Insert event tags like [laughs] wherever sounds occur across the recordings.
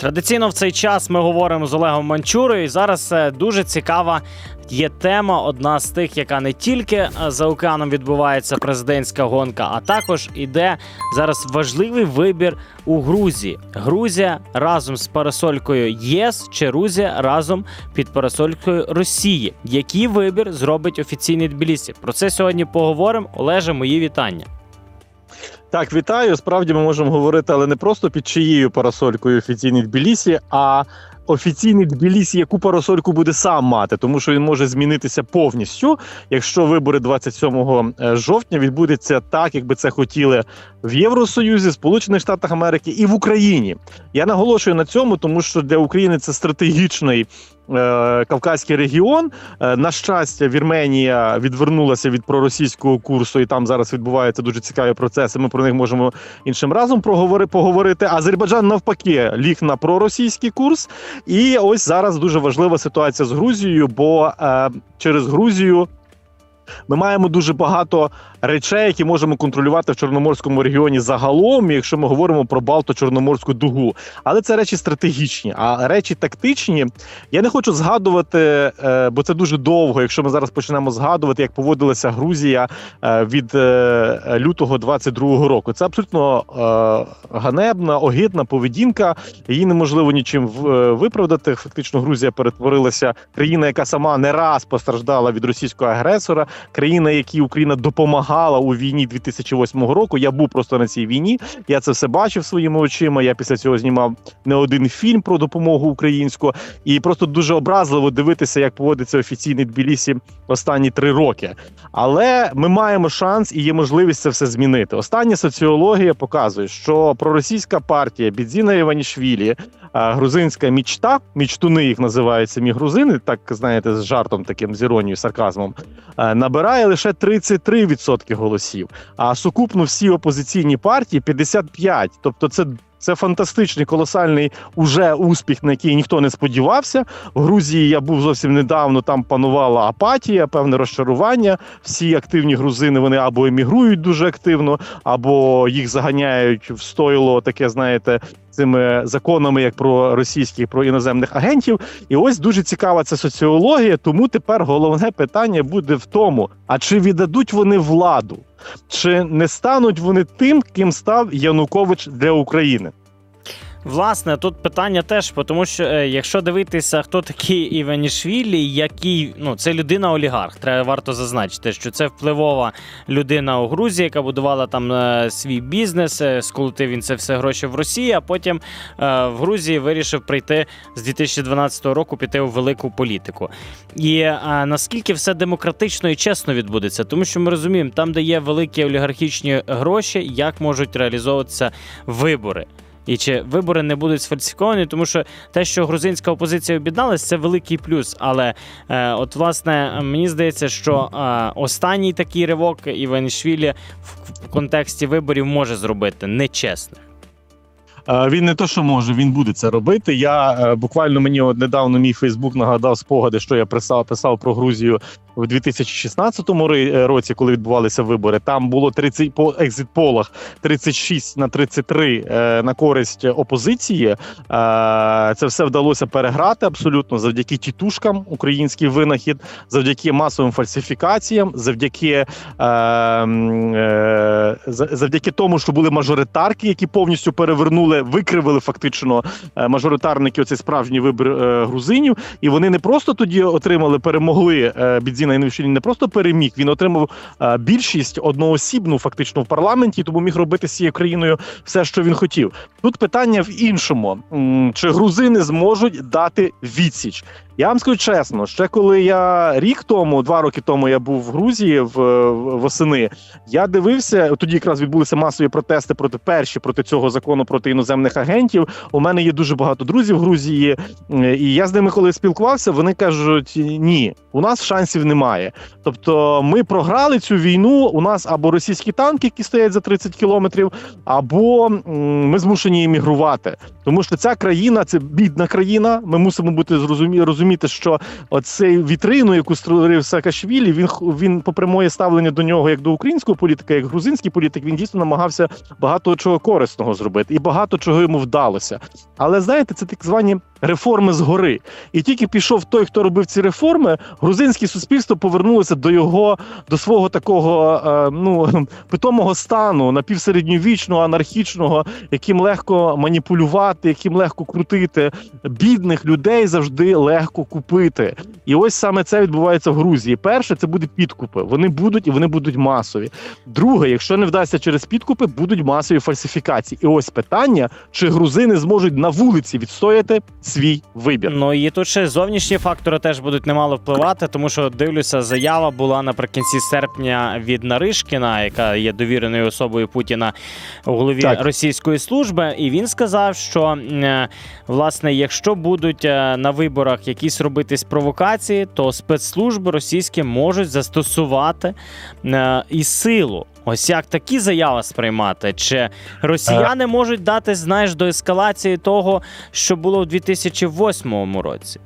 Традиційно в цей час ми говоримо з Олегом Манчурою. І зараз е, дуже цікава є тема, одна з тих, яка не тільки е, за океаном відбувається президентська гонка, а також іде зараз важливий вибір у Грузії. Грузія разом з парасолькою ЄС чи Грузія разом під парасолькою Росії. Який вибір зробить офіційний Тбілісі? Про це сьогодні поговоримо. Олеже, мої вітання. Так, вітаю. Справді ми можемо говорити, але не просто під чиєю парасолькою офіційний Тбілісі, а офіційний Тбілісі, яку парасольку буде сам мати, тому що він може змінитися повністю, якщо вибори 27 жовтня відбудуться так, якби це хотіли в Євросоюзі, Сполучених Штатах Америки і в Україні. Я наголошую на цьому, тому що для України це стратегічний. Е, Кавказький регіон Е, на щастя, Вірменія відвернулася від проросійського курсу, і там зараз відбуваються дуже цікаві процеси. Ми про них можемо іншим разом поговорити. Азербайджан навпаки ліг на проросійський курс. І ось зараз дуже важлива ситуація з Грузією, бо е, через Грузію. Ми маємо дуже багато речей, які можемо контролювати в Чорноморському регіоні загалом, якщо ми говоримо про Балто-Чорноморську дугу. Але це речі стратегічні, а речі тактичні. Я не хочу згадувати, е, бо це дуже довго. Якщо ми зараз почнемо згадувати, як поводилася Грузія е, від е, лютого 22-го року. Це абсолютно ганебна, огидна поведінка. Її неможливо нічим виправдати. Фактично, Грузія перетворилася країна, яка сама не раз постраждала від російського агресора, країна, якій Україна допомагала у війні 2008 року. Я був просто на цій війні. Я це все бачив своїми очима. Я після цього знімав не один фільм про допомогу українську, і просто дуже образливо дивитися, як поводиться офіційний Тбілісі останні три роки. Але ми маємо шанс і є можливість це все змінити. Остання соціологія показує, що проросійська партія Бідзіна Іванішвілі, грузинська мічта, мічтуни їх називають самі грузини, так знаєте, з жартом таким з іронією, сарказмом, е, набирає лише 33% голосів. А сукупно всі опозиційні партії 55%. Тобто, це. Це фантастичний колосальний уже успіх, на який ніхто не сподівався. В Грузії я був зовсім недавно. Там панувала апатія, певне розчарування. Всі активні грузини вони або емігрують дуже активно, або їх заганяють в стойло таке, знаєте, цими законами, як про російських, про іноземних агентів. І ось дуже цікава ця соціологія. Тому тепер головне питання буде в тому: а чи віддадуть вони владу? Чи не стануть вони тим, ким став Янукович для України? Власне, тут питання теж, тому що е, якщо дивитися, хто такий Іванішвілі, який ну це людина олігарх, треба варто зазначити, що це впливова людина у Грузії, яка будувала там е, свій бізнес, е, сколотив він це все гроші в Росії, а потім в Грузії вирішив прийти з 2012 року піти у велику політику. І наскільки все демократично і чесно відбудеться, тому що ми розуміємо, там, де є великі олігархічні гроші, як можуть реалізовуватися вибори. І чи вибори не будуть сфальсифіковані, тому що те, що грузинська опозиція об'єдналась, це великий плюс. Але е, от власне мені здається, що е, останній такий ривок Іванішвілі в, контексті виборів може зробити нечесних. Е, Він не то, що може, він буде це робити. Я е, буквально мені от недавно мій Фейсбук нагадав спогади, що я писав, писав про Грузію в 2016 ри- е, році, коли відбувалися вибори. Там було 30 по екзитполах 36 на 33 е, на користь опозиції. Е, Це все вдалося переграти абсолютно завдяки тітушкам, український винахід, завдяки масовим фальсифікаціям, завдяки, завдяки тому, що були мажоритарки, які повністю перевернули, викривили фактично мажоритарники оцей справжній вибір грузинів. І вони не просто тоді отримали, перемогли Бідзіна Інвішвілі, не просто переміг. Він отримав більшість одноосібну, фактично в парламенті, тому міг робити з цією країною все, що він хотів. Тут питання в іншому: чи грузини зможуть дати відсіч? Я вам скажу чесно, ще коли я рік тому, два роки тому я був в Грузії в, восени. Я дивився, тоді якраз відбулися масові протести проти перші проти цього закону проти іноземних агентів. У мене є дуже багато друзів в Грузії, і я з ними, коли спілкувався, вони кажуть: ні, у нас шансів немає. Тобто, ми програли цю війну. У нас або російські танки, які стоять за 30 кілометрів, або ми змушені іммігрувати. Тому що ця країна це бідна країна. Ми мусимо бути зрозумі, розуміти, що оцей вітрину, яку створив Саакашвілі, він він, попри моє ставлення до нього як до українського політика, як грузинський політик, він дійсно намагався багато чого корисного зробити, і багато чого йому вдалося. Але знаєте, це так звані реформи згори. І тільки пішов той, хто робив ці реформи, грузинське суспільство повернулося до його до свого такого е, ну [laughs] питомого стану напівсередньовічного, анархічного, яким легко маніпулювати, яким легко крутити. Бідних людей завжди легко купити. І ось саме це відбувається в Грузії. Перше, це буде підкупи. Вони будуть і вони будуть масові. Друге, якщо не вдасться через підкупи, будуть масові фальсифікації. І ось питання, чи грузини зможуть на вулиці відстояти свій вибір. Ну і тут ще зовнішні фактори теж будуть немало впливати, тому що дивлюся, заява була наприкінці серпня від Наришкіна, яка є довіреною особою Путіна у голові Так. російської служби. І він сказав, що е, власне, якщо будуть е, на виборах якісь робитись провокації, то спецслужби російські можуть застосувати е, і силу. Ось як такі заяви сприймати? Чи росіяни можуть дати, знаєш, до ескалації того, що було в 2008 році?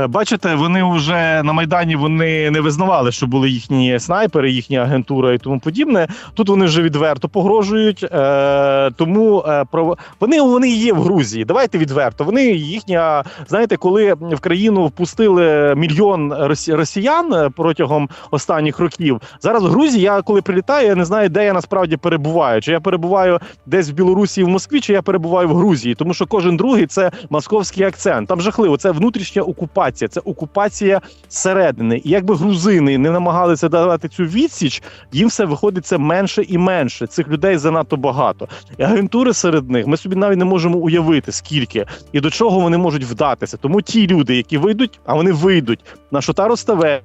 Е, Бачите, вони вже на майдані вони не визнавали, що були їхні снайпери, їхня агентура і тому подібне. Тут вони вже відверто погрожують. Е, тому е, про вони вони є в Грузії. Давайте відверто. Вони їхня, знаєте, коли в країну впустили мільйон росі- росіян протягом останніх років. Зараз в Грузії я коли прилітаю, я не знаю, де я насправді перебуваю. Чи я перебуваю десь в Білорусі, в Москві, чи я перебуваю в Грузії, тому що кожен другий це московський акцент. Там жахливо. Це внутрішня окупація, це окупація середини. І якби грузини не намагалися давати цю відсіч, їм все виходить це менше і менше. Цих людей занадто багато. І агентури серед них ми собі навіть не можемо уявити скільки і до чого вони можуть вдатися. Тому ті люди, які вийдуть, а вони вийдуть на Шотаро Ставелі,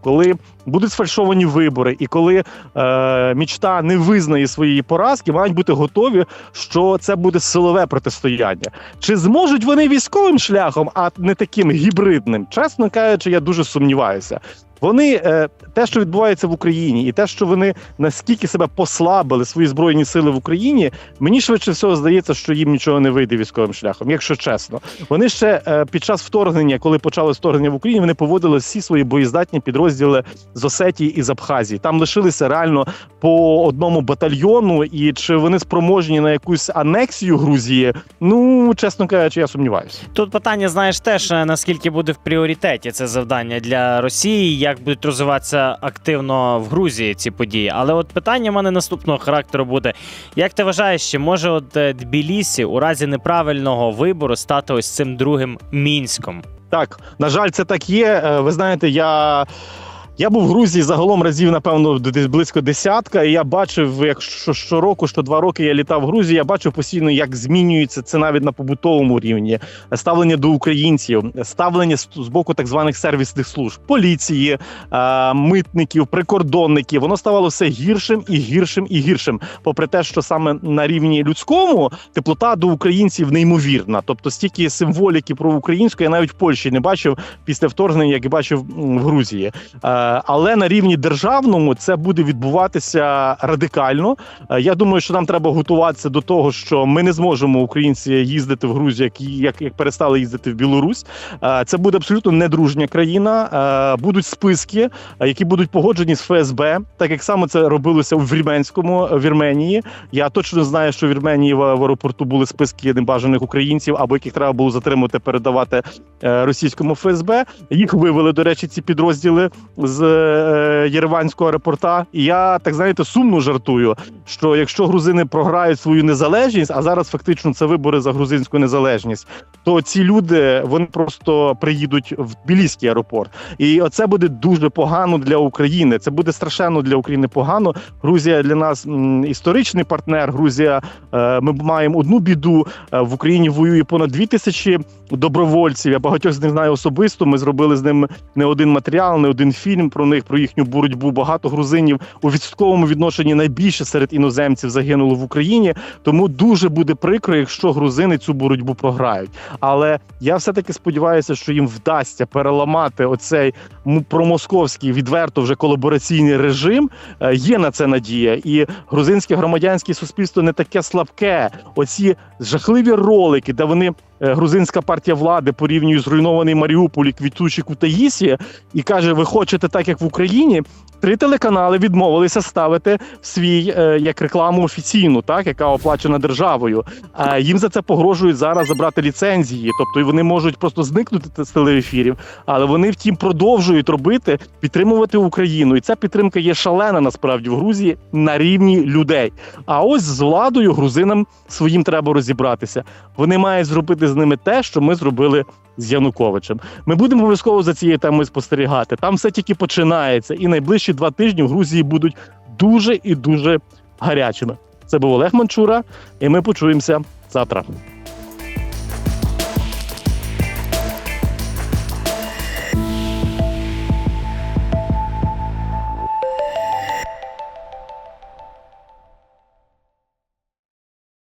коли будуть сфальшовані вибори, і коли е, мічта не визнає своєї поразки, мають бути готові, що це буде силове протистояння. Чи зможуть вони військовим шляхом, а не таким гібридним? Чесно кажучи, я дуже сумніваюся. Вони е, те, що відбувається в Україні, і те, що вони наскільки себе послабили свої збройні сили в Україні, мені швидше всього здається, що їм нічого не вийде військовим шляхом, якщо чесно. Вони ще е, під час вторгнення, коли почалось вторгнення в Україні, вони поводили всі свої боєздатні підрозділи з Осетії і з Абхазії. Там лишилися реально по одному батальйону, і чи вони спроможні на якусь анексію Грузії? Ну чесно кажучи, я сумніваюся. Тут питання, знаєш, теж е, наскільки буде в пріоритеті це завдання для Росії, як будуть розвиватися активно в Грузії ці події. Але от питання в мене наступного характеру буде: як ти вважаєш, чи може от е, Тбілісі у разі неправильного вибору стати ось цим другим мінськом? Так, на жаль, це так є. Е, Ви знаєте, я. Я був в Грузії загалом разів, напевно, десь близько десятка, і я бачив, як що- щороку, що два роки я літав в Грузії, я бачив постійно, як змінюється це навіть на побутовому рівні. Ставлення до українців, ставлення з боку так званих сервісних служб, поліції, митників, прикордонників. Воно ставало все гіршим і гіршим і гіршим. Попри те, що саме на рівні людському теплота до українців неймовірна. Тобто, стільки символіки про українську я навіть в Польщі не бачив після вторгнення, як і бачив в Грузії. Але на рівні державному це буде відбуватися радикально. Е, Я думаю, що нам треба готуватися до того, що ми не зможемо українці їздити в Грузію, як як, як перестали їздити в Білорусь. Е, Це буде абсолютно недружня країна. Е, Будуть списки, які будуть погоджені з ФСБ, так як саме це робилося у Вірменському Вірменії. Я точно знаю, що в Вірменії в, аеропорту були списки небажаних українців, або яких треба було затримати, передавати російському ФСБ. Їх вивели, до речі, ці підрозділи з е, Єреванського аеропорта. І я так знаєте сумно жартую, що якщо грузини програють свою незалежність, а зараз фактично це вибори за грузинську незалежність, то ці люди вони просто приїдуть в Тбіліський аеропорт. І оце буде дуже погано для України. Це буде страшенно для України погано. Грузія для нас історичний партнер. Грузія, е, ми маємо одну біду. Е, в Україні воює понад дві тисячі добровольців. Я багатьох з них знаю особисто. Ми зробили з ними не один матеріал, не один фільм про них, про їхню боротьбу. Багато грузинів у відсотковому відношенні найбільше серед іноземців загинуло в Україні. Тому дуже буде прикро, якщо грузини цю боротьбу програють. Але я все таки сподіваюся, що їм вдасться переламати оцей промосковський відверто вже колабораційний режим. Е, Є на це надія, і грузинське громадянське суспільство не таке слабке. Оці жахливі ролики, де вони грузинська партія влади порівнює зруйнований Маріуполь і квітучі Кутаїсі і каже: ви хочете так, як в Україні. Три телеканали відмовилися ставити свій е, як рекламу офіційну, так яка оплачена державою. А їм за це погрожують зараз забрати ліцензії. Тобто вони можуть просто зникнути з телеефірів, але вони втім продовжують робити, підтримувати Україну. І ця підтримка є шалена насправді в Грузії на рівні людей. А ось з владою грузинам своїм треба розібратися. Вони мають зробити з ними те, що ми зробили з Януковичем. Ми будемо обов'язково за цією темою спостерігати. Там все тільки починається, і найближчі два тижні в Грузії будуть дуже і дуже гарячими. Це був Олег Манчура, і ми почуємося завтра.